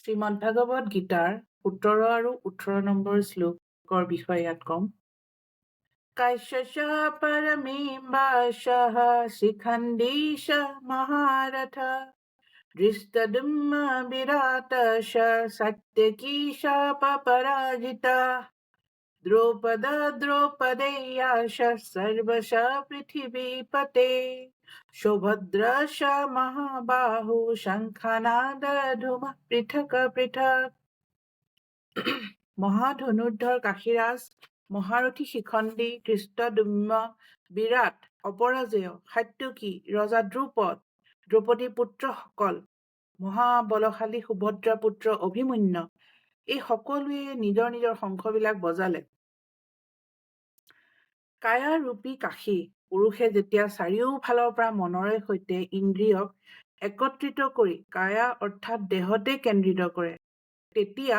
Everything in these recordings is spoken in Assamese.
শ্ৰীমদ ভাগৱত গীতাৰ সোতৰ আৰু ওঠৰ নম্বৰ শ্লোকৰ বিষয়ে ইয়াত কম। কাশ্যশ পৰমীম্বাশ শিখণ্ডীশ মহাৰথ। দৃষ্টদুম বিৰাট সত্যকীশ পৰাজিতা দ্ৰৌপদ দ্ৰৌপদেয়াশ সৰ্বশ পৃথিৱী পতে সুভদ্রশ মহাবাহু শঙ্খনাদধুম পৃথক পৃথক। মহাধনুৰ্ধৰ কাশীৰাজ, মহাৰথী শিখণ্ডী ধৃষ্টদুম্ন বিৰাট, অপৰাজেয়, সাত্যকী ৰজা দ্ৰুপদ দ্ৰৌপদী পুত্ৰসকল মহাবলশালী সুভদ্ৰা পুত্ৰ অভিমন্যু, এই সকলোৱে নিজৰ নিজৰ শংখবিলাক বজালে। কায়া ৰূপী কাশী পুৰুষে যেতিয়া চাৰিওফালৰ পৰা মনৰে সৈতে ইন্দ্ৰিয়ক একত্ৰিত কৰি কায়া অৰ্থাৎ দেহতে কেন্দ্ৰিত কৰে তেতিয়া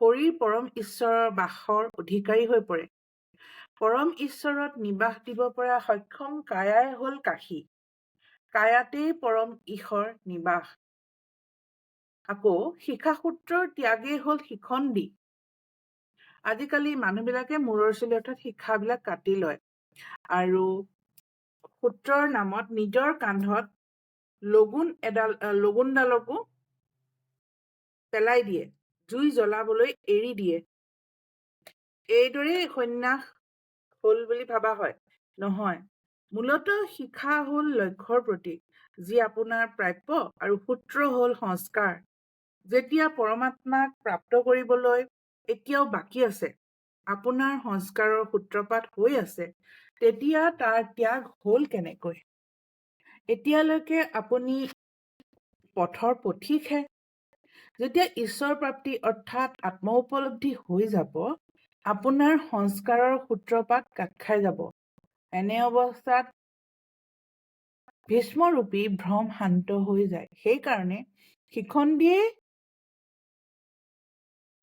শৰীৰ পৰম ঈশ্বৰৰ বাসৰ অধিকাৰী হৈ পৰে। পৰম ঈশ্বৰত নিবাস দিব পৰা সক্ষম কায়াই হল কাশী। কায়াতেই পৰম ঈশ্বৰ নিবাস। আকৌ শিখাসূত্ৰৰ ত্যাগেই হল শিখণ্ডী। আজিকালি মানুহবিলাকে মূৰৰ চুলি অৰ্থাৎ শিক্ষাবিলাক কাটি লয়। আৰু সূত্ৰৰ নামত নিজৰ কান্ধত লগুণ এডাল লগুণডালকো পেলাই দিয়ে জুই জ্বলাবলৈ এৰি দিয়ে। এইদৰেই সন্ন্যাস হল বুলি ভাবা হয়। নহয় মূলত শিখা হল লক্ষ্যৰ প্ৰতীক যি আপোনাৰ প্ৰাপ্য আৰু সূত্ৰ হল সংস্কাৰ। যেতিয়া পৰমাত্মাক প্ৰাপ্ত কৰিবলৈ এতিয়াও বাকী আছে আপোনাৰ সংস্কাৰৰ সূত্ৰপাত হৈ আছে তেতিয়া তাৰ ত্যাগ হল কেনেকৈ? এতিয়ালৈকে আপুনি পথৰ পথিকহে। যেতিয়া ঈশ্বৰ প্ৰাপ্তি অৰ্থাৎ আত্ম উপলব্ধি হৈ যাব আপোনাৰ সংস্কাৰৰ সূত্ৰপাত কাট খাই যাব। এনে অৱস্থাত ভীষ্মৰূপী ভ্ৰম শান্ত হৈ যায়। সেইকাৰণে শিখণ্ডীয়ে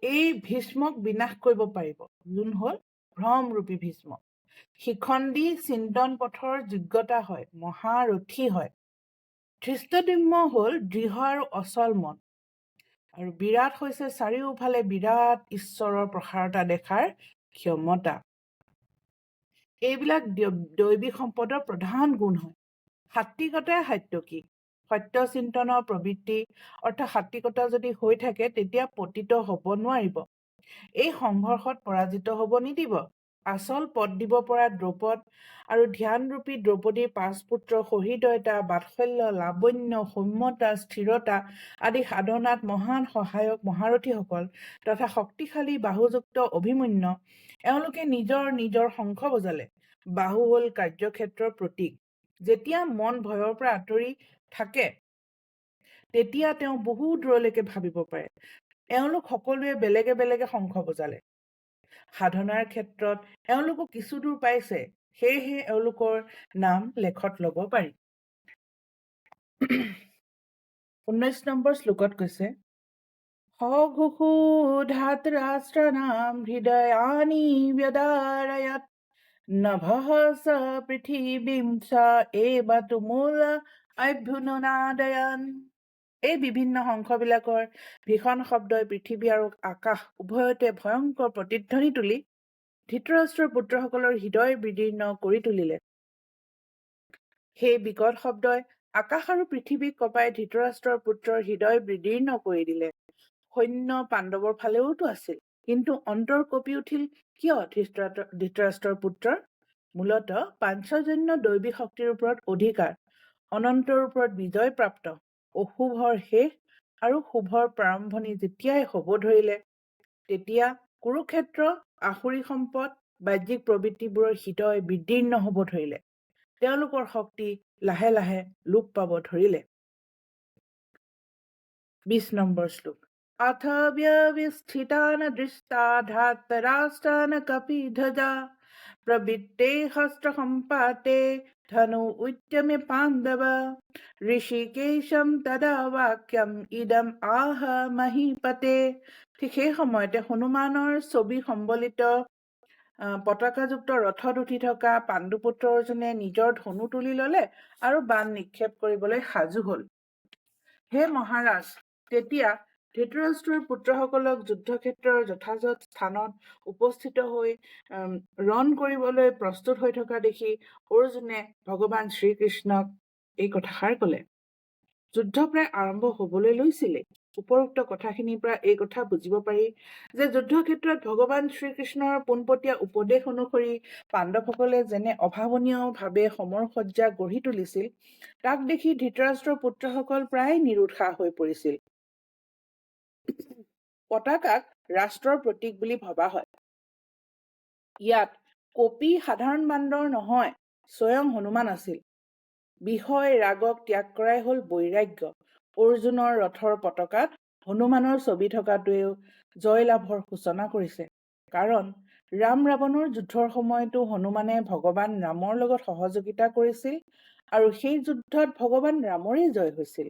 এই ভীষ্মক বিনাশ কৰিব পাৰিব। যোন হল ভ্ৰমৰূপী ভীষ্ম। শিখণ্ডী চিন্তন পথৰ যোগ্যতা হয় মহাৰথী হয়। ধৃষ্টদ্যুম্ন হল দৃঢ় আৰু অচল মন। আৰু বিৰাট হৈছে চাৰিওফালে বিৰাট ঈশ্বৰৰ প্ৰসাৰতা দেখাৰ ক্ষমতা। এইবিলাক দৈৱিক সম্পদৰ প্ৰধান গুণ হয়। সাত্বিকতাই সাত্যকী সত্য চিন্তনৰ প্ৰবৃত্তি অৰ্থাৎ সাত্বিকতা যদি হৈ থাকে তেতিয়া পতিত হব নোৱাৰিব। এই সংঘৰ্ষত পৰাজিত হব নিদিব। আচল পদ দিব পৰা দ্ৰৌপদ আৰু ধ্যানৰূপী দ্ৰৌপদীৰ পাঁচ পুত্ৰ সহৃদয়তা বাৎসল্য লাৱণ্য সৌম্যতা স্থিৰতা আদি সাধনাত মহান সহায়ক মহাৰথীসকল তথা শক্তিশালী বাহুযুক্ত অভিমন্যু এওঁলোকে নিজৰ নিজৰ শংখ বজালে। বাহু হল কাৰ্যক্ষেত্ৰৰ প্ৰতীক। যেতিয়া মন ভয়ৰ পৰা আঁতৰি থাকে। তেতিয়া তেওঁ বহু দূৰলৈকে ভাবিব পাৰে। এওঁলোক সকলোৱে বেলেগে বেলেগে শংখ বজালে। সাধনাৰ ক্ষেত্ৰত এওঁলোকো কিছু দূৰ পাইছে সেয়েহে এওঁলোকৰ নাম লেখত লব পাৰি। ঊনৈশ নম্বৰ শ্লোকত কৈছে সঘুষু ধাতৰাষ্ট্ৰনাম হৃদয়ানি ব্যদাৰয়ত নভঃ স পৃথিৱীম স এব তুমূল অভ্যুনাদয়ন এই বিভিন্ন শংখবিলাকৰ ভীষণ শব্দই পৃথিৱী আৰু আকাশ উভয়তে ভয়ংকৰ প্ৰতিধ্বনি তুলি ধৃতৰাষ্ট্ৰৰ পুত্ৰসকলৰ হৃদয় বিদীৰ্ণ কৰি তুলিলে। সেই বিকট শব্দই আকাশ আৰু পৃথিৱীক কপাই ধৃতৰাষ্ট্ৰৰ পুত্ৰৰ হৃদয় বিদীৰ্ণ কৰি দিলে। সৈন্য পাণ্ডৱৰ ফালেওতো আছিল। কিন্তু অন্তৰ কঁপি উঠিল কিয় ধৃতৰাষ্ট্ৰৰ পুত্ৰৰ? মূলত পাঞ্চজন্য দৈৱী শক্তিৰ ওপৰত অধিকাৰ অনন্তৰ ওপৰত বিজয় প্ৰাপ্ত অশুভৰ শেষ আৰু শুভৰ প্ৰাৰম্ভণি যেতিয়াই হব ধৰিলে। তেতিয়া কুৰুক্ষেত্ৰ আসুৰী সম্পদ বাহ্যিক প্ৰবৃত্তিবোৰৰ হৃদয় বিদীৰ্ণ হব ধৰিলে। তেওঁলোকৰ শক্তি লাহে লাহে লোপ পাব ধৰিলে। বিশ নম্বৰ শ্লোক। অথ ব্যৱস্থিতান দৃষ্টা ধাতৰাষ্ট্ৰান কপি ধ্বজা प्रवृत्ते हस्तसम्पाते धनु उद्यमे पाण्डव ঋষিকেশম তদা বাক্যম ইদম আহ মহিপতে ঠিক সেই সময়তে হনুমানৰ ছবি সম্বলিত পতাকাযুক্ত ৰথত উঠি থকা পাণ্ডুপুত্ৰ অৰ্জুনে নিজৰ ধনু তুলি ললে আৰু বান নিক্ষেপ কৰিবলৈ সাজু হল হে মহাৰাজ তেতিয়া ধৃতৰাষ্ট্ৰৰ পুত্ৰসকলক যুদ্ধক্ষেত্ৰৰ যথাযথ স্থানত উপস্থিত হৈ ৰণ কৰিবলৈ প্ৰস্তুত হৈ থকা দেখি অৰ্জুনে ভগৱান শ্ৰীকৃষ্ণক এই কথাষাৰ কলে। যুদ্ধ প্ৰায় আৰম্ভ হবলৈ লৈছিলে। উপৰোক্ত কথাখিনিৰ পৰা এই কথা বুজিব পাৰি যে যুদ্ধক্ষেত্ৰত ভগৱান শ্ৰীকৃষ্ণৰ পোনপটীয়া উপদেশ অনুসৰি পাণ্ডৱসকলে যেনে অভাৱনীয়ভাৱে সমৰ সজ্জা গঢ়ি তুলিছিল তাক দেখি ধৃতৰাষ্ট্ৰৰ পুত্ৰসকল প্ৰায় নিৰুৎসাহ হৈ পৰিছিল। পতাকাক ৰাষ্ট্ৰৰ প্ৰতীক বুলি ভবা হয়। ইয়াত কপি সাধাৰণ বান্দৰ নহয় স্বয়ং হনুমান আছিল। বিষয় ৰাগক ত্যাগ কৰাই হল বৈৰাগ্য। অৰ্জুনৰ ৰথৰ পতাকাত হনুমানৰ ছবি থকাটোৱেও জয়লাভৰ সূচনা কৰিছে। কাৰণ ৰাম ৰাৱণৰ যুদ্ধৰ সময়তো হনুমানে ভগৱান ৰামৰ লগত সহযোগিতা কৰিছিল আৰু সেই যুদ্ধত ভগৱান ৰামৰেই জয় হৈছিল।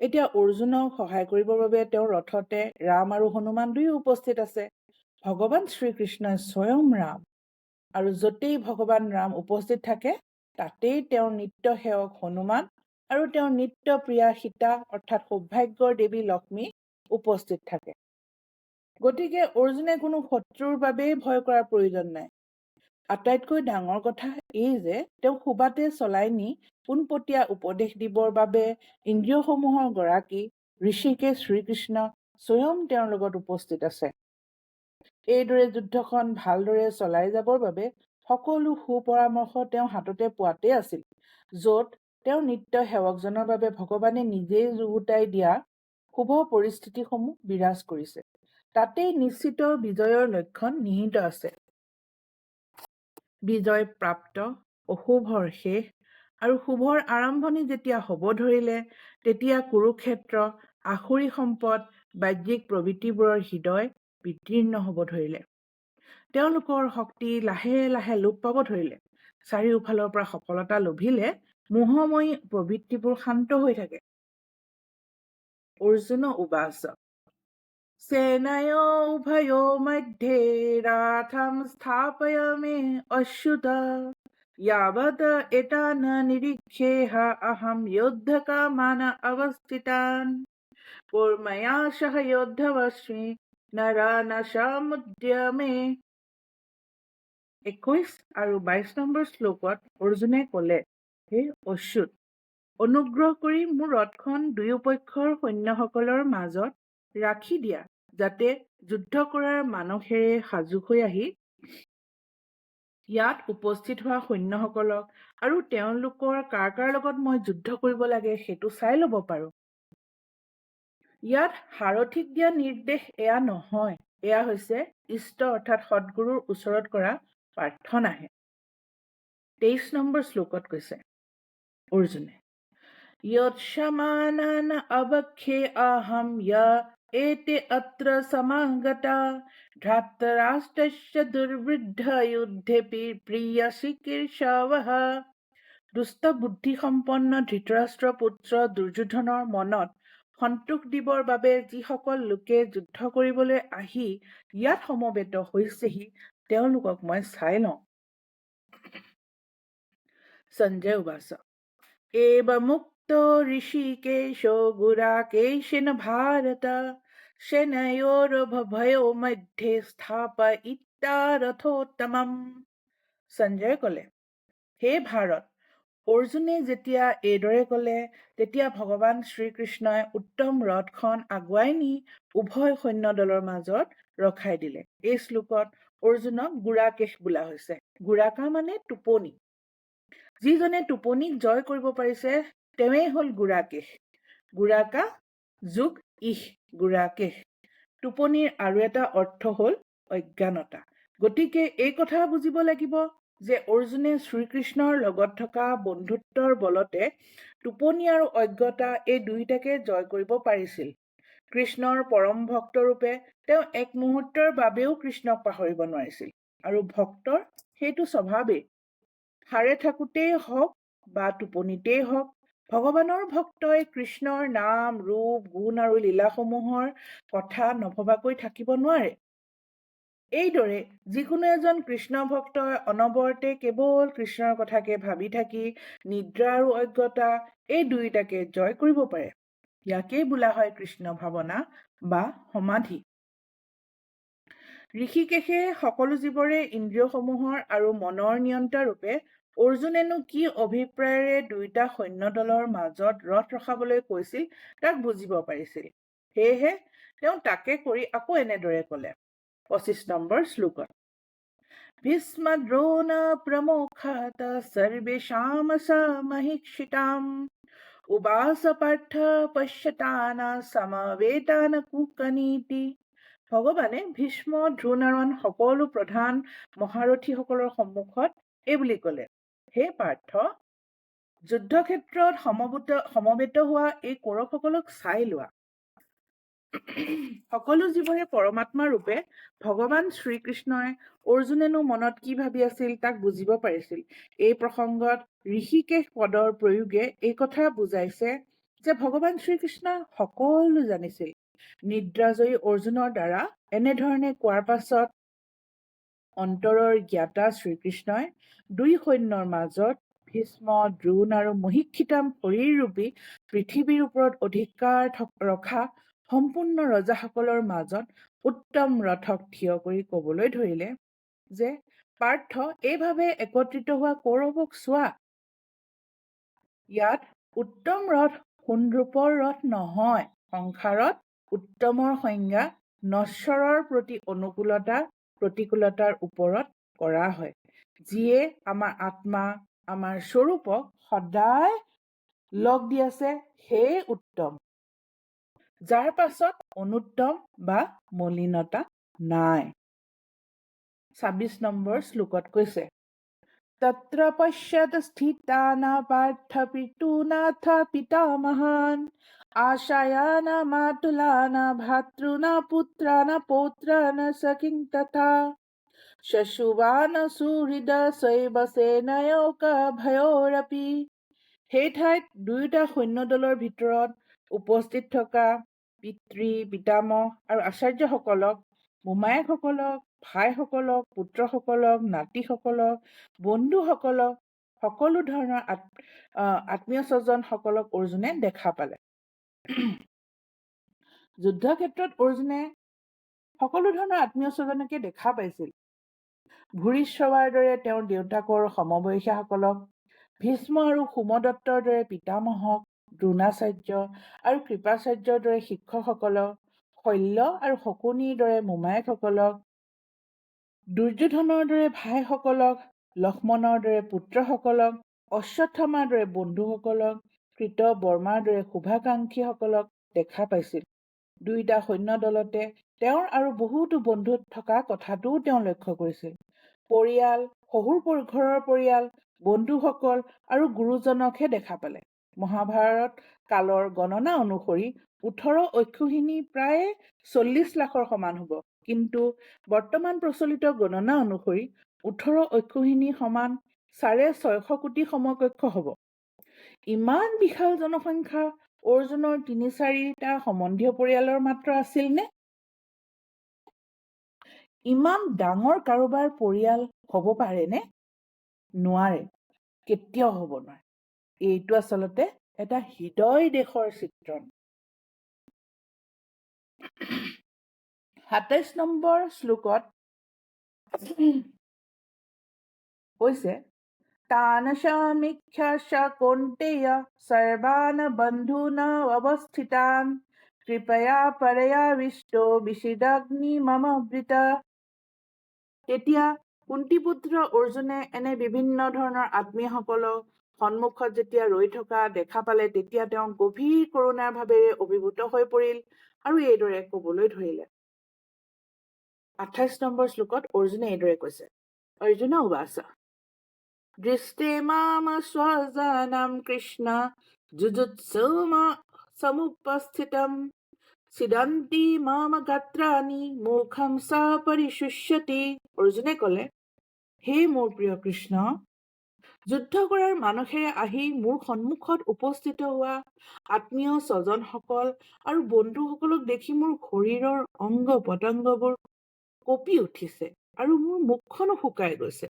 এতিয়া অৰ্জুনক সহায় কৰিবৰ বাবে তেওঁৰ ৰথতে ৰাম আৰু হনুমান দুয়ো উপস্থিত আছে। ভগৱান শ্ৰীকৃষ্ণই স্বয়ং ৰাম আৰু য'তেই ভগৱান ৰাম উপস্থিত থাকে তাতেই তেওঁৰ নিত্য সেৱক হনুমান আৰু তেওঁৰ নিত্য প্ৰিয়া সীতা অৰ্থাৎ সৌভাগ্যৰ দেৱী লক্ষ্মী উপস্থিত থাকে। গতিকে অৰ্জুনে কোনো শত্ৰুৰ বাবেই ভয় কৰাৰ প্ৰয়োজন নাই। আটাইতকৈ ডাঙৰ কথা এই যে তেওঁ সুবাতে চলাই নি পোনপটীয়া উপদেশ দিবৰ বাবে ইন্দ্ৰিয়সমূহৰ গৰাকী ঋষিকে শ্ৰীকৃষ্ণ স্বয়ং তেওঁৰ লগত উপস্থিত আছে। এইদৰে যুদ্ধখন ভালদৰে চলাই যাবৰ বাবে সকলো সুপৰামৰ্শ তেওঁ হাততে পোৱাতে আছিল য'ত তেওঁৰ নিত্য সেৱকজনৰ বাবে ভগৱানে নিজেই যুগুতাই দিয়া শুভ পৰিস্থিতিসমূহ বিৰাজ কৰিছে। তাতেই নিশ্চিত বিজয়ৰ লক্ষণ নিহিত আছে। বিজয় প্ৰাপ্ত অশুভৰ শেষ আৰু শুভৰ আৰম্ভণি যেতিয়া হ'ব ধৰিলে তেতিয়া কুৰুক্ষেত্ৰ আসুৰী সম্পদ বাহ্যিক প্ৰবৃত্তিবোৰৰ হৃদয় বিদীৰ্ণ হ'ব ধৰিলে। তেওঁলোকৰ শক্তি লাহে লাহে লোপ পাব ধৰিলে। চাৰিওফালৰ পৰা সফলতা লভিলে মোহময়ী প্ৰবৃত্তিবোৰ শান্ত হৈ থাকে। অৰ্জুন উবাচ सेनयोभयो मध्ये राथं स्थापयामि अच्युत यावत् एतान् निरीक्षेह अहं युद्धकामान् अवस्थितान् কৰ্ময়া সহ যোদ্ধবস্মী নৰানসামুদ্যমে একৈশ আৰু বাইশ নম্বৰ শ্লোকত অৰ্জুনে কলে হে অচ্যুত অনুগ্ৰহ কৰি মোৰ ৰথখন দুয়োপক্ষৰ সৈন্যসকলৰ মাজত ৰাখি দিয়া যাতে যুদ্ধ কৰাৰ মানসেৰে সাজু হৈ আহি ইয়াত উপস্থিত হোৱা সৈন্যসকলক আৰু তেওঁলোকৰ কাৰ কাৰ লগত মই যুদ্ধ কৰিব লাগে সেইটো চাই ল'ব পাৰো ইয়াত সাৰথিক দিয়া নিৰ্দেশ এয়া নহয় এয়া হৈছে ইষ্ট অৰ্থাৎ সদগুৰুৰ ওচৰত কৰা প্ৰাৰ্থনাহে তেইছ নম্বৰ শ্লোকত কৈছে অৰ্জুনে यत्समानान् अवक्षे अहं य एते अत्र समागता ধৃতৰাষ্ট্ৰস্য দুৰ্বৃদ্ধ যুদ্ধে প্ৰিয় চিকিৎসৱः দুষ্ট বুদ্ধিসম্পন্ন ধৃতৰাষ্ট্ৰ পুত্ৰ দুৰ্যোধনৰ মনত সন্তোষ দিবৰ বাবে যিসকল লোকে যুদ্ধ কৰিবলৈ আহি ইয়াত সমবেত হৈছেহি তেওঁলোকক মই চাই লওঁ সঞ্জয় উবাচ एवमुक्तो ऋषिकेशो गुराकेशेन भारत সেনয়োৰভভয়ো মধ্যে স্থাপয়িতা ৰথোত্তমম সঞ্জয়ে কলে হে ভাৰত অৰ্জুনে যেতিয়া এইদৰে কলে তেতিয়া ভগৱান শ্ৰীকৃষ্ণই উত্তম ৰথখন আগুৱাই নি উভয় সৈন্য দলৰ মাজত ৰখাই দিলে এই শ্লোকত অৰ্জুনক গুড়াকেশ বোলা হৈছে গুড়াকা মানে টোপনি যিজনে টোপনিক জয় কৰিব পাৰিছে তেওঁৱেই হ'ল গুড়াকেশ গুড়াকা যোগ ইশ গুড়াকেশ টোপনিৰ আৰু এটা অৰ্থ হ'ল অজ্ঞানতা গতিকে এই কথা বুজিব লাগিব যে অৰ্জুনে শ্ৰীকৃষ্ণৰ লগত থকা বন্ধুত্বৰ বলতে টোপনি আৰু অজ্ঞতা এই দুয়োটাকে জয় কৰিব পাৰিছিল কৃষ্ণৰ পৰম ভক্তৰূপে তেওঁ এক মুহূৰ্তৰ বাবেও কৃষ্ণক পাহৰিব নোৱাৰিছিল আৰু ভক্তৰ সেইটো স্বভাৱেই সাৰে থাকোঁতেই হওক বা টোপনিতেই হওক ভগৱানৰ ভক্তই কৃষ্ণৰ নাম ৰূপ গুণ আৰু লীলাসমূহৰ কথা নভবাকৈ থাকিব নোৱাৰে। এইদৰে যিকোনো এজন কৃষ্ণ ভক্তই অনবৰতে কেৱল কৃষ্ণৰ কথাকে ভাবি থাকি নিদ্ৰা আৰু অজ্ঞতা এই দুয়োটাকে জয় কৰিব পাৰে। ইয়াকেই বোলা হয় কৃষ্ণ ভাৱনা বা সমাধি। ঋষিকেশে সকলো জীৱৰে ইন্দ্ৰিয়সমূহৰ আৰু মনৰ নিয়ন্ত্ৰণ ৰূপে অৰ্জুনেনো কি অভিপ্ৰায়েৰে দুয়োটা সৈন্য দলৰ মাজত ৰথ ৰখাবলৈ কৈছিল তাক বুজিব পাৰিছিল। সেয়েহে তেওঁ তাকে কৰি আকৌ এনেদৰে কলে পঁচিছ নম্বৰ শ্লোকত ভীষ্ম দ্ৰোণ প্ৰমুখাত সৰ্বেশাম সমহিক্ষিতাম উবাস পাৰ্থ পশ্যতানা সমবেতান কুকনীতি। ভগৱানে ভীষ্ম দ্ৰোণ আৰু আন সকলো প্ৰধান মহাৰথীসকলৰ সন্মুখত এই বুলি কলে হে পাৰ্থ যুদ্ধক্ষেত্ৰত সমবেত সমবেত হোৱা এই কৌৰৱসকলক চাই লোৱা। সকলো জীৱৰে পৰমাত্মা ৰূপে ভগৱান শ্ৰীকৃষ্ণই অৰ্জুনেনো মনত কি ভাবি আছিল তাক বুজিব পাৰিছিল। এই প্ৰসংগত ঋষিকেশ পদৰ প্ৰয়োগে এই কথা বুজাইছে যে ভগৱান শ্ৰীকৃষ্ণই সকলো জানিছিল। নিদ্ৰাজয়ী অৰ্জুনৰ দ্বাৰা এনেধৰণে কোৱাৰ পাছত অন্তৰৰ জ্ঞাতা শ্ৰীকৃষ্ণই দুই সৈন্যৰ মাজত ভীষ্ম দ্ৰোণ আৰু মহিক্ষিতাম শৰীৰৰূপী পৃথিৱীৰ ওপৰত অধিকাৰ ৰখা সম্পূৰ্ণ ৰজাসকলৰ মাজত উত্তম ৰথক থিয় কৰি কবলৈ ধৰিলে যে পাৰ্থ এইভাৱে একত্ৰিত হোৱা কৌৰৱক চোৱা। ইয়াত উত্তম ৰথ সোণৰূপৰ ৰথ নহয়। সংসাৰত উত্তমৰ সংজ্ঞা নশ্বৰৰ প্ৰতি অনুকূলতা প্ৰতিকূলতাৰ ওপৰত কৰা হয়। যিয়ে আমাৰ আত্মা আমাৰ স্বৰূপক সদায় লগ দি আছে সেয়ে উত্তম। যাৰ পাছত অনুত্তম বা মলিনতা নাই। ছাব্বিছ নম্বৰ শ্লোকত কৈছে তত্ৰ পশ্যত স্থিতানা পাৰ্থ পিতূনাথ পিতামহান आशाया न मातुला न भातृ न पुत्र न पौत्र न सखिं तथा शशुवा न सुहृद শৈৱ সেনয়োক ভয়োৰপি সেই ঠাইত দুয়োটা সৈন্য দলৰ ভিতৰত উপস্থিত থকা পিতৃ পিতামহ আৰু আচাৰ্যসকলক মোমায়েকসকলক ভাইসকলক পুত্ৰসকলক নাতিসকলক বন্ধুসকলক সকলো ধৰণৰ আত্মীয় স্বজনসকলক অৰ্জুনে দেখা পালে। যুদ্ধক্ষেত্ৰত অৰ্জুনে সকলো ধৰণৰ আত্মীয় স্বজনকে দেখা পাইছিল। ভূৰিশ্ৰৱাৰ দৰে তেওঁৰ দেউতাকৰ সমবয়সীয়াসকলক ভীষ্ম আৰু সোমদত্তৰ দৰে পিতামহক দ্ৰোণাচাৰ্য আৰু কৃপাচাৰ্যৰ দৰে শিক্ষকসকলক শল্য আৰু শকুনিৰ দৰে মোমায়েকসকলক দুৰ্যোধনৰ দৰে ভাইসকলক লক্ষ্মণৰ দৰে পুত্ৰসকলক অশ্বত্থামাৰ দৰে বন্ধুসকলক কৃত বৰ্মাৰ দৰে শুভাকাংক্ষীসকলক দেখা পাইছিল। দুয়োটা সৈন্য দলতে তেওঁৰ আৰু বহুতো বন্ধু থকা কথাটোও তেওঁ লক্ষ্য কৰিছিল। পৰিয়াল শহুৰ ঘৰৰ পৰিয়াল বন্ধুসকল আৰু গুৰুজনকহে দেখা পালে। মহাভাৰত কালৰ গণনা অনুসৰি ওঠৰ অক্ষুহিনী প্ৰায় চল্লিছ লাখৰ সমান হ'ব। কিন্তু বৰ্তমান প্ৰচলিত গণনা অনুসৰি ওঠৰ অক্ষুহিনী সমান চাৰে ছয়শ কোটি সমকক্ষ হ'ব। ইমান বিশাল জনসংখ্যা অৰ্জুনৰ তিনি চাৰিটা সম্বন্ধীয় পৰিয়ালৰ মাত্ৰ আছিল নে? ইমান ডাঙৰ কাৰোবাৰ পৰিয়াল হ'ব পাৰেনে নোৱাৰে কেতিয়াও হ'ব নোৱাৰে। এইটো আচলতে এটা হৃদয় দেশৰ চিত্ৰণ। সাতাইছ নম্বৰ শ্লোকত কৈছে কৌন্তেয় সৰ্বান বন্ধু ন কৃপয়া পৰয়া বিষ্ট মম বৃত তেতিয়া কুন্তিপুত্ৰ অৰ্জুনে এনে বিভিন্ন ধৰণৰ আত্মীয়সকলক সন্মুখত যেতিয়া ৰৈ থকা দেখা পালে তেতিয়া তেওঁ গভীৰ কৰোণাৰ ভাৱেৰে অভিভূত হৈ পৰিল আৰু এইদৰে কবলৈ ধৰিলে। আঠাইছ নম্বৰ শ্লোকত অৰ্জুনে এইদৰে কৈছে অৰ্জুন উবাচা স্বজনম কৃষ্ণ চিদন্তি মাম মুখম অৰ্জুনে কলে হে মোৰ প্ৰিয় কৃষ্ণ যুদ্ধ কৰাৰ মানসেৰে আহি মোৰ সন্মুখত উপস্থিত হোৱা আত্মীয় স্বজনসকল আৰু বন্ধুসকলক দেখি মোৰ শৰীৰৰ অংগ পতংগবোৰ কঁপি উঠিছে আৰু মোৰ মুখখনো শুকাই গৈছে।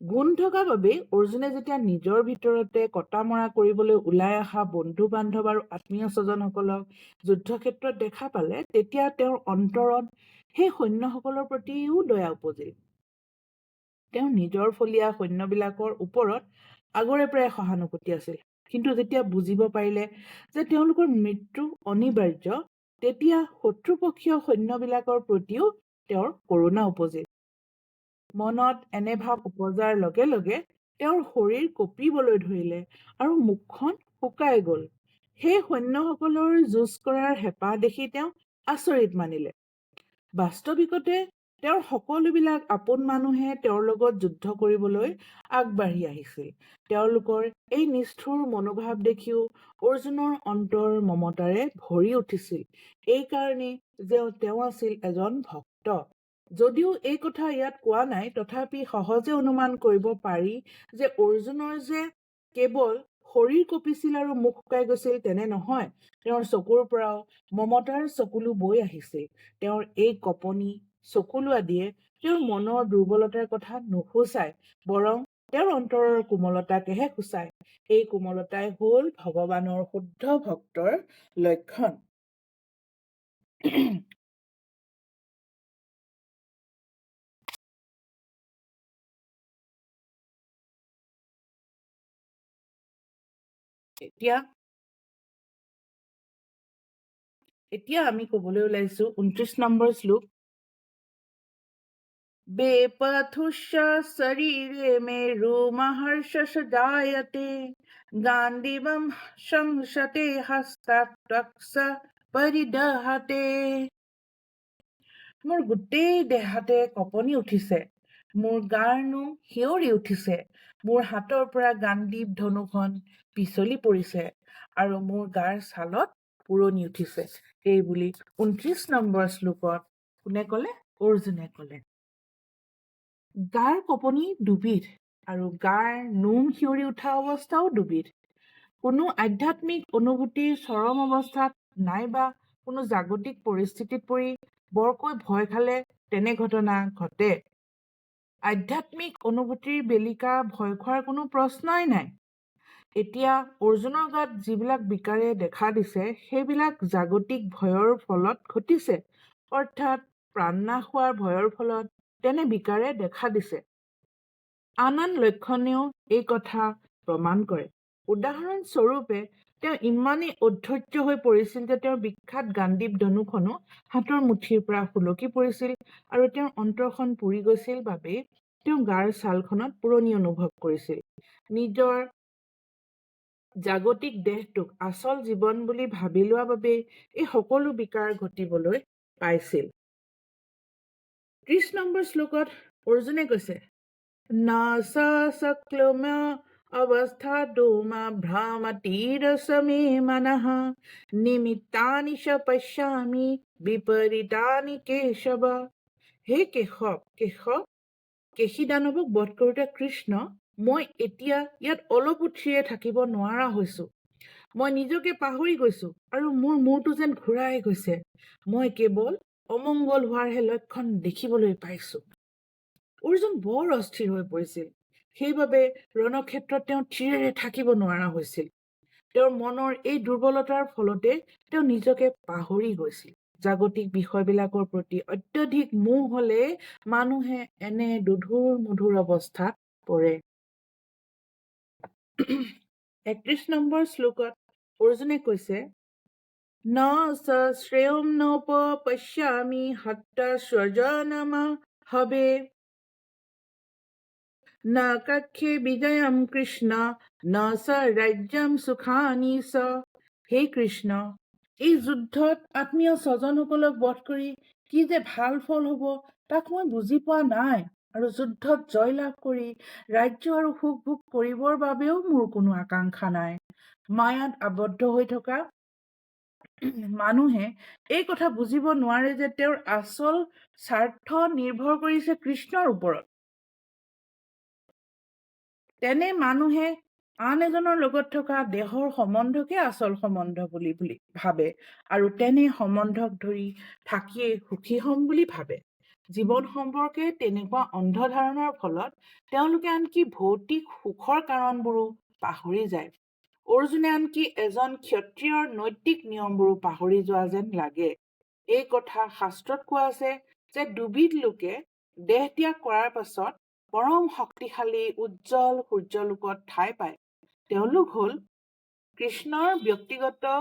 গুণ থকা বাবেই অৰ্জুনে যেতিয়া নিজৰ ভিতৰতে কটা মৰা কৰিবলৈ ওলাই অহা বন্ধু বান্ধৱ আৰু আত্মীয় স্বজনসকলক যুদ্ধক্ষেত্ৰত দেখা পালে তেতিয়া তেওঁৰ অন্তৰত সেই সৈন্যসকলৰ প্ৰতিও দয়া উপজিল। তেওঁ নিজৰ ফলীয়া সৈন্যবিলাকৰ ওপৰত আগৰে পৰাই সহানুভূতি আছিল। কিন্তু যেতিয়া বুজিব পাৰিলে যে তেওঁলোকৰ মৃত্যু অনিবাৰ্য তেতিয়া শত্ৰুপক্ষীয় সৈন্যবিলাকৰ প্ৰতিও তেওঁৰ কৰোণা উপজিল। মনত এনে ভাৱ উপজাৰ লগে লগে তেওঁৰ শৰীৰ কঁপিবলৈ ধৰিলে আৰু মুখখন শুকাই গল। সেই সৈন্যসকলৰ যুঁজ কৰাৰ হেঁপাহ দেখি তেওঁ আচৰিত মানিলে। বাস্তৱিকতে তেওঁৰ সকলোবিলাক আপোন মানুহে তেওঁৰ লগত যুদ্ধ কৰিবলৈ আগবাঢ়ি আহিছিল। তেওঁলোকৰ এই নিষ্ঠুৰ মনোভাৱ দেখিও অৰ্জুনৰ অন্তৰ মমতাৰে ভৰি উঠিছিল। এইকাৰণেই যে তেওঁ আছিল এজন ভক্ত। যদিও এই কথা ইয়াত কোৱা নাই তথাপি সহজে অনুমান কৰিব পাৰি যে অৰ্জুনৰ যে কেৱল শৰীৰ কঁপিছিল আৰু মুখ শুকাই গৈছিল তেনে নহয় তেওঁৰ চকুৰ পৰাও মমতাৰ চকুলো বৈ আহিছিল। তেওঁৰ এই কপনি চকুলো আদিয়ে তেওঁৰ মনৰ দুৰ্বলতাৰ কথা নুসূচায় বৰং তেওঁৰ অন্তৰৰ কোমলতাকেহে সূচায়। এই কোমলতাই হল ভগৱানৰ শুদ্ধ ভক্তৰ লক্ষণ। এতিয়া এতিয়া আমি কবলৈ ওলাইছো ঊনত্ৰিশ নম্বৰ শ্লোক। শৰীৰে মে ৰোমহৰ্ষ জায়তে গান্ধীবম সংসতে হস্তাত্বক্ষ পৰিদহতে মোৰ গোটেই দেহাতে কঁপনি উঠিছে। মোৰ গাৰ নোম শিয়ৰি উঠিছে। মোৰ হাতৰ পৰা গান্ধীৱ ধনুখন পিছলি পৰিছে আৰু মোৰ গাৰ ছালত পুৰণি উঠিছে। এই বুলি ঊনত্ৰিশ নম্বৰ শ্লোকত কোনে কলে? অৰ্জুনে কলে। গাৰ কপনি দুবিধ আৰু গাৰ নোম শিয়ৰি উঠা অৱস্থাও দুবিধ। কোনো আধ্যাত্মিক অনুভূতিৰ চৰম অৱস্থাত নাইবা কোনো জাগতিক পৰিস্থিতিত পৰি বৰকৈ ভয় খালে তেনে ঘটনা ঘটে। আধ্যাত্মিক অনুভূতিৰ বেলিকা ভয় খোৱাৰ কোনো প্ৰশ্নই নাই। এতিয়া অৰ্জুনৰ গাত যিবিলাক বিকাৰে দেখা দিছে সেইবিলাক জাগতিক ভয়ৰ ফলত ঘটিছে। অৰ্থাৎ প্ৰাণনাশ হোৱাৰ ভয়ৰ ফলত তেনে বিকাৰে দেখা দিছে। আন আন লক্ষণেও এই কথা প্ৰমাণ কৰে। উদাহৰণস্বৰূপে তেওঁ ইমানেই অধৈৰ্য হৈ পৰিছিল যে তেওঁৰ বিখ্যাত গান্ধীৱ ধনুখনো হাতৰ মুঠিৰ পৰা সুলকি পৰিছিল আৰু তেওঁৰ অন্তৰখন পুৰি গৈছিল বাবেই তেওঁ গাৰ ছালখনত পুৰণি অনুভৱ কৰিছিল। নিজৰ জাগতিক দেহটোক আচল জীৱন বুলি ভাবি লোৱা বাবেই এই সকলো বিকাৰ ঘটিবলৈ পাইছিল। ত্ৰিশ নম্বৰ শ্লোকত অৰ্জুনে কৈছে নক্লম অৱস্থা দোমা ভ্ৰমতিৰসমে মানহ নিমিত্তানি চ পশ্যামি বিপৰীতানি কেশৱ। হে কেশৱ কেশৱ কেশী দানৱক বধ কৰোতে কৃষ্ণ মই এতিয়া ইয়াত অলপো থিৰে থাকিব নোৱাৰা হৈছো। মই নিজকে পাহৰি গৈছো আৰু মোৰ মূৰটো যেন ঘূৰাই গৈছে। মই কেৱল অমংগল হোৱাৰহে লক্ষণ দেখিবলৈ পাইছো। অৰ্জুন বৰ অস্থিৰ হৈ পৰিছিল। সেইবাবে ৰণক্ষেত্ৰত তেওঁ থিৰেৰে থাকিব নোৱাৰা হৈছিল। তেওঁৰ মনৰ এই দুৰ্বলতাৰ ফলতে তেওঁ নিজকে পাহৰি গৈছিল। জাগতিক বিষয়বিলাকৰ প্ৰতি অত্যধিক মোহ হলে মানুহে এনে দুধুৰ মধুৰ অৱস্থাত পৰে। একত্ৰিশ নম্বৰ শ্লোকত অৰ্জুনে কৈছে ন শ্ৰেয়ম নপ পশ্যামি হত্য স্বজনম হবে ন কক্ষে বিজয়ম কৃষ্ণ ন স ৰাজ্যম সুখানি স হে কৃষ্ণ এই যুদ্ধত আত্মীয় স্বজনসকলক বধ কৰি কি যে ভাল ফল হব তাক মই বুজি পোৱা নাই আৰু যুদ্ধত জয়লাভ কৰি ৰাজ্য আৰু সুখ ভোগ কৰিবৰ বাবেও মোৰ কোনো আকাংক্ষা নাই। মায়াত আবদ্ধ হৈ থকা মানুহে এই কথা বুজিব নোৱাৰে যে তেওঁৰ আচল স্বাৰ্থ নিৰ্ভৰ কৰিছে কৃষ্ণৰ ওপৰত। তেনে মানুহে আন এজনৰ লগত থকা দেহৰ সম্বন্ধকে আচল সম্বন্ধ বুলি বুলি ভাবে আৰু তেনে সম্বন্ধক ধৰি থাকিয়েই সুখী হ'ম বুলি ভাবে। জীৱন সম্পৰ্কে তেনেকুৱা অন্ধ ধাৰণাৰ ফলত তেওঁলোকে আনকি ভৌতিক সুখৰ কাৰণবোৰো পাহৰি যায়। অৰ্জুনে আনকি এজন ক্ষত্ৰিয়ৰ নৈতিক নিয়মবোৰো পাহৰি যোৱা যেন লাগে। এই কথা শাস্ত্ৰত কোৱা আছে যে দুবিধ লোকে দেহ ত্যাগ কৰাৰ পাছত পৰম শক্তিশালী উজ্জ্বল সূৰ্যলোকত ঠাই পায়। তেওঁলোক হল কৃষ্ণৰ ব্যক্তিগত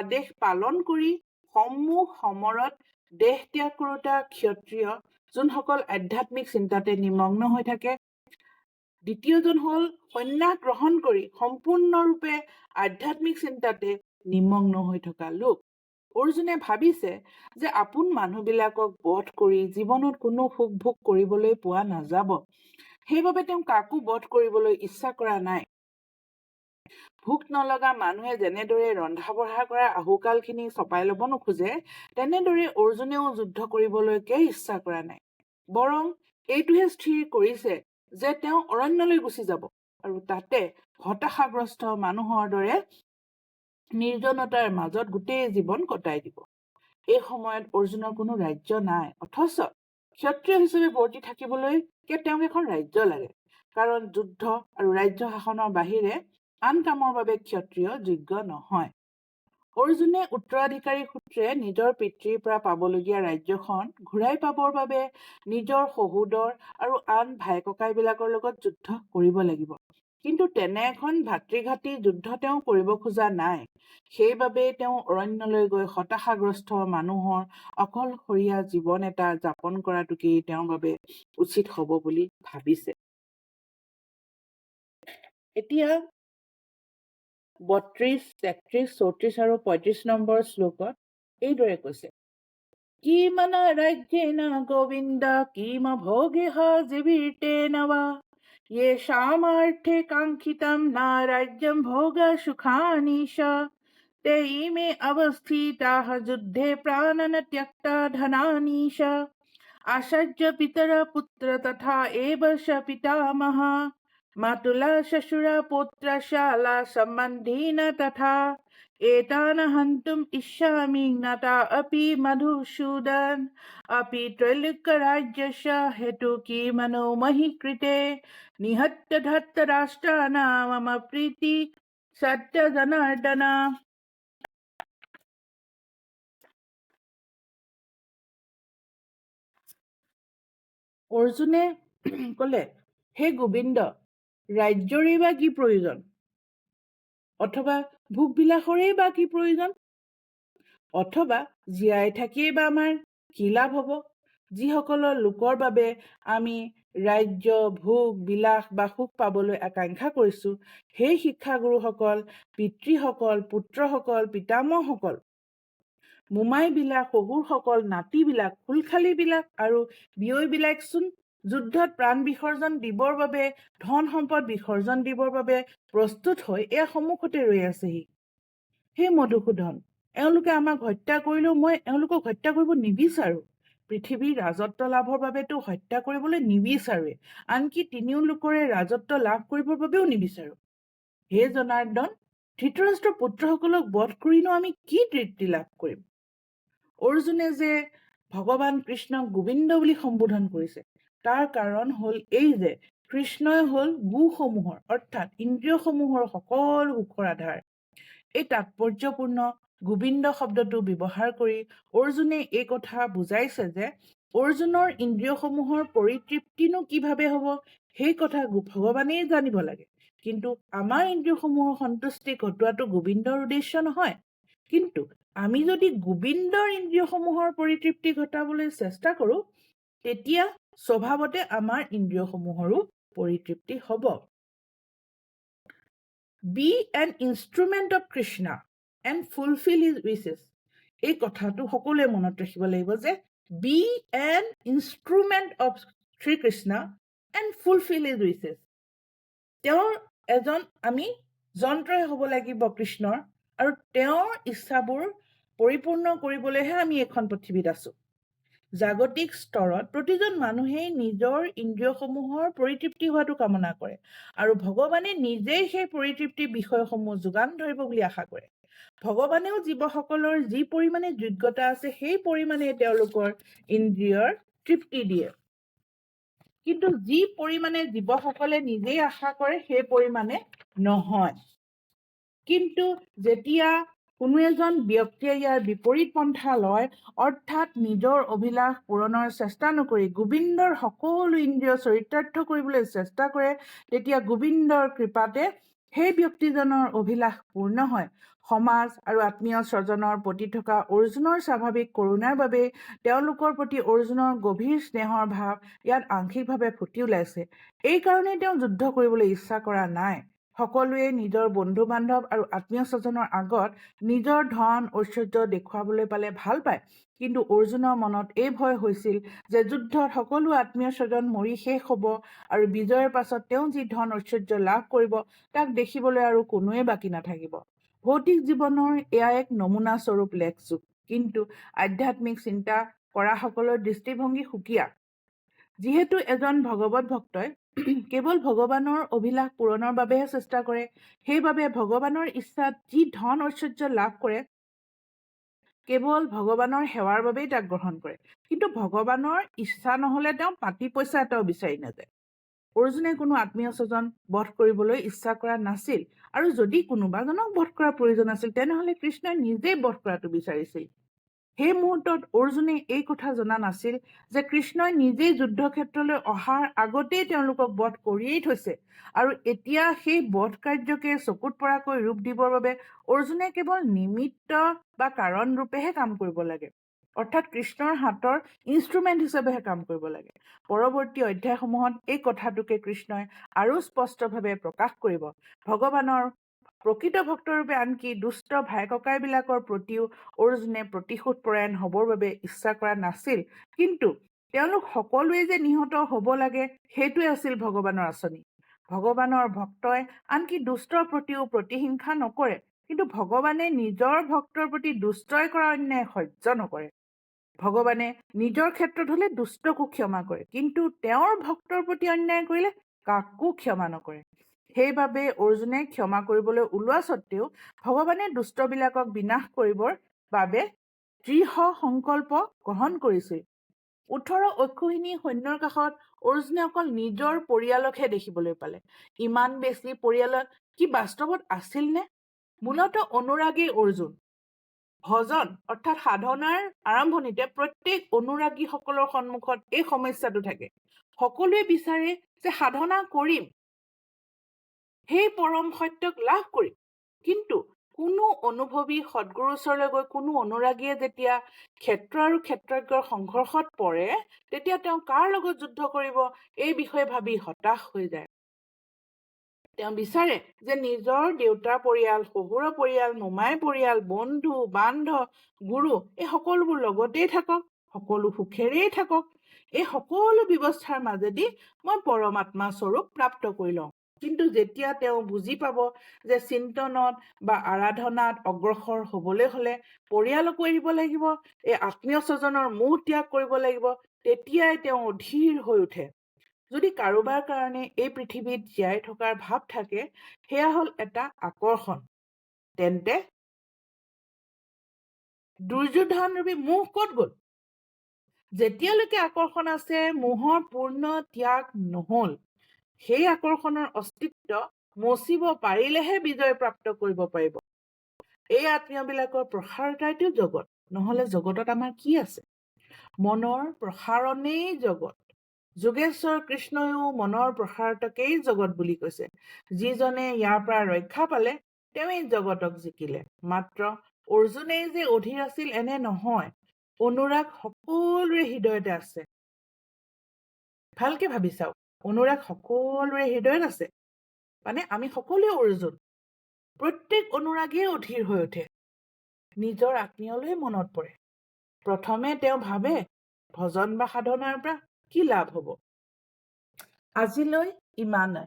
আদেশ পালন কৰি সমূহ সমৰত দেহ ত্যাগ কৰোতা ক্ষত্ৰিয় যোনসকল আধ্যাত্মিক চিন্তাতে নিমগ্ন হৈ থাকে। দ্বিতীয়জন হল সন্ন্যাস গ্ৰহণ কৰি সম্পূৰ্ণৰূপে আধ্যাত্মিক চিন্তাতে নিমগ্ন হৈ থকা লোক। অৰ্জুনে ভাবিছে যে আপোন মানুহবিলাকক বধ কৰি জীৱনত কোনো সুখ ভোগ কৰিবলৈ পোৱা নাযাব। সেইবাবে তেওঁ কাকো বধ কৰিবলৈ ইচ্ছা কৰা নাই। ভোক নলগা মানুহে যেনেদৰে ৰন্ধা বঢ়া কৰা আহুকালখিনি চপাই ল'ব নোখোজে তেনেদৰে অৰ্জুনেও যুদ্ধ কৰিবলৈকে ইচ্ছা কৰা নাই। বৰং এইটোহে স্থিৰ কৰিছে যে তেওঁ অৰণ্যলৈ গুচি যাব আৰু তাতে হতাশাগ্ৰস্ত মানুহৰ দৰে নিৰ্জনতাৰ মাজত গোটেই জীৱন কটাই দিব। এই সময়ত অৰ্জুনৰ কোনো ৰাজ্য নাই অথচ ক্ষত্ৰিয় হিচাপে বৰ্তি থাকিবলৈ তেওঁক এখন ৰাজ্য লাগে। কাৰণ যুদ্ধ আৰু ৰাজ্য শাসনৰ বাহিৰে আন কামৰ বাবে ক্ষত্ৰিয় যোগ্য নহয়। অৰ্জুনে উত্তৰাধিকাৰী সূত্ৰে নিজৰ পিতৃৰ পৰা পাবলগীয়া ৰাজ্যখন ঘূৰাই পাবৰ বাবে নিজৰ শহুদৰ আৰু আন ভাই ককাইবিলাকৰ লগত যুদ্ধ কৰিব লাগিব। কিন্তু তেনে এখন ভাতৃঘাতী যুদ্ধ তেওঁ কৰিব খোজা নাই। সেইবাবেই তেওঁ অৰণ্যলৈ গৈ হতাশাগ্ৰস্ত মানুহৰ অকলশৰীয়া জীৱন এটা যাপন কৰাটোকেই তেওঁৰ বাবে উচিত হব বুলি ভাবিছে। এতিয়া বত্ৰিশ তেত্ৰিশ চৌত্ৰিশ আৰু পঁয়ত্ৰিশ নম্বৰ শ্লোকত এইদৰে কৈছে কিমন ৰাজ্যেন গোবিন্দ কিম ভোগেহ জীৱিৰ্তেন वा येषामार्थे काङ्क्षितं न राज्यं भोगसुखानि च ते इमे अवस्थिताः युद्धे प्राणन त्यक्ता धनानि च आचार्य पितर पुत्र तथा एव स पितामह मातुला शशुरा पुत्रशाला सम्बन्धेन तथा एतान् हन्तुम् इच्छामि ज्ञाता अपि मधुसूदन अपि त्रैलोक्यराज्यस्य हेतु किमनो महि कृते निहत्य धत्तराष्ट्राणां मम प्रीति सत्यजनार्दन অৰ্জুনে কলে হে গোবিন্দ ৰাজ্যৰে বা কি প্ৰয়োজন? অথবা ভোগবিলাসৰেই বা কি প্ৰয়োজন? অথবা জীয়াই থাকিয়েই বা আমাৰ কি লাভ হ'ব? যিসকলৰ লোকৰ বাবে আমি ৰাজ্য ভোগ বিলাস বা সুখ পাবলৈ আকাংক্ষা কৰিছো সেই শিক্ষাগুৰুসকল পিতৃসকল পুত্ৰসকল পিতামহসকল মোমাইবিলাক শহুৰসকল নাতিবিলাক ফুলখালিবিলাক আৰু বিয়ৈবিলাকচোন যুদ্ধত প্ৰাণ বিসৰ্জন দিবৰ বাবে ধন সম্পদ বিসৰ্জন দিবৰ বাবে প্ৰস্তুত হৈ এয়া সন্মুখতে ৰৈ আছেহি। সেই মধুসূদন এওঁলোকে আমাক হত্যা কৰিলেও মই এওঁলোকক হত্যা কৰিব নিবিচাৰো। পৃথিৱীৰ ৰাজত্ব লাভৰ বাবেতো হত্যা কৰিবলৈ নিবিচাৰোৱে। আনকি তিনিও লোকৰে ৰাজত্ব লাভ কৰিবৰ বাবেও নিবিচাৰো। হে জনাৰ্দন ধৃতৰাষ্ট্ৰৰ পুত্ৰসকলক বধ কৰিনো আমি কি তৃপ্তি লাভ কৰিম? অৰ্জুনে যে ভগৱান কৃষ্ণক গোবিন্দ বুলি সম্বোধন কৰিছে তাৰ কাৰণ হ'ল এই যে কৃষ্ণই হ'ল গুসমূহৰ অৰ্থাৎ ইন্দ্ৰিয়সমূহৰ সকলো সুখৰ আধাৰ। এই তাৎপৰ্যপূৰ্ণ গোবিন্দ শব্দটো ব্যৱহাৰ কৰি অৰ্জুনে এই কথা বুজাইছে যে অৰ্জুনৰ ইন্দ্ৰিয়সমূহৰ পৰিতৃপ্তিনো কিভাৱে হ'ব সেই কথা ভগৱানেই জানিব লাগে। কিন্তু আমাৰ ইন্দ্ৰিয়সমূহৰ সন্তুষ্টি ঘটোৱাটো গোবিন্দৰ উদ্দেশ্য নহয়। কিন্তু আমি যদি গোবিন্দৰ ইন্দ্ৰিয়সমূহৰ পৰিতৃপ্তি ঘটাবলৈ চেষ্টা কৰোঁ তেতিয়া স্বভাৱতে আমাৰ ইন্দ্ৰিয়সমূহৰো পৰিতৃপ্তি হ'ব। Be an instrument of Krishna and fulfil his wishes এই কথাটো সকলোৱে মনত ৰাখিব লাগিব যে be an instrument of Shrikrishna and fulfil his wishes তেওঁৰ এজন আমি যন্ত্ৰই হ'ব লাগিব কৃষ্ণৰ আৰু তেওঁৰ ইচ্ছাবোৰ পৰিপূৰ্ণ কৰিবলৈহে আমি এইখন পৃথিৱীত আছোঁ। জাগতিক স্তৰত প্ৰতিজন মানুহেই নিজৰ ইন্দ্ৰিয়সমূহৰ পৰিতৃপ্তি হোৱাটো কামনা কৰে আৰু ভগৱানে নিজেই সেই পৰিতৃপ্তিৰ বিষয়সমূহ যোগান ধৰিব বুলি আশা কৰে। ভগৱানেও জীৱসকলৰ যি পৰিমাণে যোগ্যতা আছে সেই পৰিমাণে তেওঁলোকৰ ইন্দ্ৰিয়ৰ তৃপ্তি দিয়ে। কিন্তু যি পৰিমাণে জীৱসকলে নিজেই আশা কৰে সেই পৰিমাণে নহয়। কিন্তু যেতিয়া কোনো এজন ব্যক্তিয়ে ইয়াৰ বিপৰীত পন্থা লয় অৰ্থাৎ নিজৰ অভিলাষ পূৰণৰ চেষ্টা নকৰি গোবিন্দৰ সকলো ইন্দ্ৰিয় চৰিতাৰ্থ কৰিবলৈ চেষ্টা কৰে তেতিয়া গোবিন্দৰ কৃপাতে সেই ব্যক্তিজনৰ অভিলাষ পূৰ্ণ হয়। সমাজ আৰু আত্মীয় স্বজনৰ প্ৰতি থকা অৰ্জুনৰ স্বাভাৱিক কৰোণাৰ বাবে তেওঁলোকৰ প্ৰতি অৰ্জুনৰ গভীৰ স্নেহৰ ভাৱ ইয়াত আংশিকভাৱে ফুটি ওলাইছে। এইকাৰণেই তেওঁ যুদ্ধ কৰিবলৈ ইচ্ছা কৰা নাই। সকলোৱে নিজৰ বন্ধু বান্ধৱ আৰু আত্মীয় স্বজনৰ আগত নিজৰ ধন ঐশ্বৰ্য দেখুৱাবলৈ পালে ভাল পায়। কিন্তু অৰ্জুনৰ মনত এই ভয় হৈছিল যে যুদ্ধত সকলো আত্মীয় স্বজন মৰি শেষ হ'ব আৰু বিজয়ৰ পাছত তেওঁ যি ধন ঐশ্বৰ্য লাভ কৰিব তাক দেখিবলৈ আৰু কোনোৱে বাকী নাথাকিব। ভৌতিক জীৱনৰ এয়া এক নমুনা স্বৰূপ লেখযোগ। কিন্তু আধ্যাত্মিক চিন্তা কৰাসকলৰ দৃষ্টিভংগী সুকীয়া। যিহেতু এজন ভগৱত ভক্তই কেৱল ভগৱানৰ অভিলাষ পূৰণৰ বাবেহে চেষ্টা কৰে সেইবাবে ভগৱানৰ ইচ্ছাত যি ধন ঐশ্বৰ্য লাভ কৰে কেৱল ভগৱানৰ সেৱাৰ বাবেই তাক গ্ৰহণ কৰে। কিন্তু ভগৱানৰ ইচ্ছা নহলে তেওঁ পাতি পইচা এটাও বিচাৰি নাযায়। অৰ্জুনে কোনো আত্মীয় স্বজন বধ কৰিবলৈ ইচ্ছা কৰা নাছিল আৰু যদি কোনোবাজনক বধ কৰাৰ প্ৰয়োজন আছিল তেনেহলে কৃষ্ণই নিজেই বধ কৰাটো বিচাৰিছিল। সেই মুহূৰ্তত অৰ্জুনে এই কথা জনা নাছিল যে কৃষ্ণই নিজেই যুদ্ধক্ষেত্ৰলৈ অহাৰ আগতেই তেওঁলোকক বধ কৰিয়েই থৈছে। আৰু এতিয়া সেই বধ কাৰ্যকে চকুত পৰাকৈ ৰূপ দিবৰ বাবে অৰ্জুনে কেৱল নিমিত্ত বা কাৰণ ৰূপেহে কাম কৰিব লাগে। অৰ্থাৎ কৃষ্ণৰ হাতৰ ইনষ্ট্ৰুমেণ্ট হিচাপেহে কাম কৰিব লাগে। পৰৱৰ্তী অধ্যায়সমূহত এই কথাটোকে কৃষ্ণই আৰু স্পষ্টভাৱে প্ৰকাশ কৰিব। ভগৱানৰ প্ৰকৃত ভক্তৰূপে আনকি দুষ্ট ভাই ককাইবিলাকৰ প্ৰতিও অৰ্জুনে প্ৰতিশোধ পৰায়ণ হ'বৰ বাবে ইচ্ছা কৰা নাছিল। কিন্তু তেওঁলোক সকলোৱে যে নিহত হ'ব লাগে সেইটোৱে আছিল ভগৱানৰ আঁচনি। ভগৱানৰ ভক্তই আনকি দুষ্টৰ প্ৰতিও প্ৰতিহিংসা নকৰে কিন্তু ভগৱানে নিজৰ ভক্তৰ প্ৰতি দুষ্টই কৰা অন্যায় সহ্য নকৰে। ভগৱানে নিজৰ ক্ষেত্ৰত হলে দুষ্টকো ক্ষমা কৰে কিন্তু তেওঁৰ ভক্তৰ প্ৰতি অন্যায় কৰিলে কাকো ক্ষমা নকৰে। সেইবাবে অৰ্জুনে ক্ষমা কৰিবলৈ ওলোৱা স্বত্তেও ভগৱানে দুষ্টবিলাকক বিনাশ কৰিবৰ বাবে দৃঢ় সংকল্প গ্ৰহণ কৰিছিল। ওঠৰ অক্ষৌহিনী সৈন্যৰ কাষত অৰ্জুনে অকল নিজৰ পৰিয়ালকহে দেখিবলৈ পালে। ইমান বেছি পৰিয়ালত কি বাস্তৱত আছিল নে? মূলত অনুৰাগী অৰ্জুন। ভজন অৰ্থাৎ সাধনাৰ আৰম্ভণিতে প্ৰত্যেক অনুৰাগীসকলৰ সন্মুখত এই সমস্যাটো থাকে। সকলোৱে বিচাৰে যে সাধনা কৰিম সেই পৰম সত্যক লাভ কৰিম। কিন্তু কোনো অনুভৱী সদগুৰুৰ ওচৰলৈ গৈ কোনো অনুৰাগীয়ে যেতিয়া ক্ষেত্ৰ আৰু ক্ষেত্ৰজ্ঞৰ সংঘৰ্ষত পৰে তেতিয়া তেওঁ কাৰ লগত যুদ্ধ কৰিব এই বিষয়ে ভাবি হতাশ হৈ যায়। তেওঁ বিচাৰে যে নিজৰ দেউতাৰ পৰিয়াল শহুৰৰ পৰিয়াল মোমাই পৰিয়াল বন্ধু বান্ধৱ গুৰু এই সকলোবোৰ লগতেই থাকক সকলো সুখেৰেই থাকক। এই সকলো ব্যৱস্থাৰ মাজেদি মই পৰমাত্মা স্বৰূপ প্ৰাপ্ত কৰি লওঁ। কিন্তু যেতিয়া তেওঁ বুজি পাব যে চিন্তনত বা আৰাধনাত অগ্ৰসৰ হবলৈ হলে পৰিয়ালকো এৰিব লাগিব এই আত্মীয় স্বজনৰ মোহ ত্যাগ কৰিব লাগিব তেতিয়াই তেওঁ অধীৰ হৈ উঠে। যদি কাৰোবাৰ কাৰণে এই পৃথিৱীত জীয়াই থকাৰ ভাৱ থাকে সেয়া হ'ল এটা আকৰ্ষণ। তেন্তে দুৰ্যোধন ৰূপী মোহ ক'ত গ'ল? যেতিয়ালৈকে আকৰ্ষণ আছে মোহৰ পূৰ্ণ ত্যাগ নহল। সেই আকৰ্ষণৰ অস্তিত্ব মচিব পাৰিলেহে বিজয় প্ৰাপ্ত কৰিব পাৰিব। এই আত্মীয়বিলাকৰ প্ৰসাৰতাইতো জগত নহলে জগতত আমাৰ কি আছে? মনৰ প্ৰসাৰণেই জগত। যোগেশ্বৰ কৃষ্ণইও মনৰ প্ৰসাৰতাকেই জগত বুলি কৈছে। যিজনে ইয়াৰ পৰা ৰক্ষা পালে তেওঁই জগতক জিকিলে। মাত্ৰ অৰ্জুনেই যে অধীৰ আছিল এনে নহয় অনুৰাগ সকলোৰে হৃদয়তে আছে। ভালকে ভাবি চাওক। অনুৰাগ সকলোৰে হৃদয়ত আছে। মানে আমি সকলোৱে অৰ্জুন। প্ৰত্যেক অনুৰাগীয়ে অধীৰ হৈ উঠে। নিজৰ আত্মীয়লৈ মনত পৰে। প্ৰথমে তেওঁ ভাবে ভজন বা সাধনাৰ পৰা কি লাভ হ'ব? আজিলৈ ইমানেই